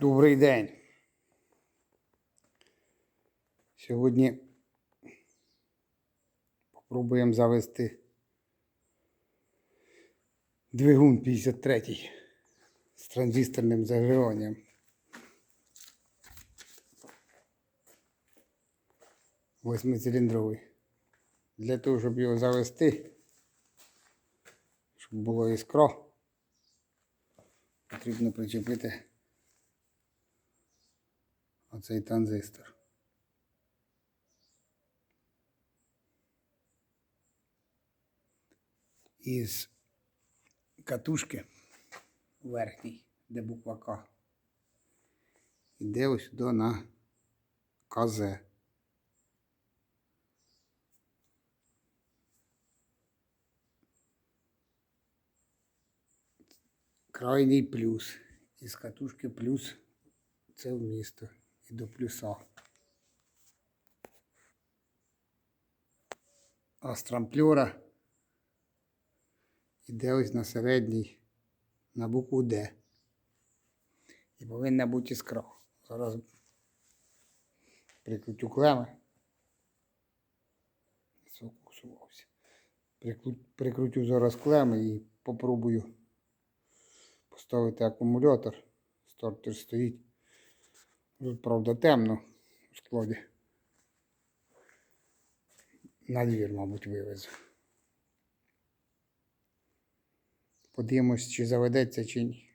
Добрий день. Сьогодні попробуємо завести двигун 53 з транзисторним заживанням. Восьмициліндровий. Для того, щоб його завести, щоб було іскро, потрібно причепити оцей транзистор. Із катушки верхній, де буква К. Іде ось сюди на КЗ. Крайній плюс. Із катушки плюс це в місто і до плюса. А з трамплера іде ось на середній на букву Д. І повинна бути іскра. Зараз прикрутю клеми. Сфокусувався. Прикру- Прикрутю зараз клеми і попробую поставити акумулятор. Стартер стоїть. Тут, правда, темно в складі. На двір, мабуть, вивезу. Подивимось, чи заведеться, чи ні.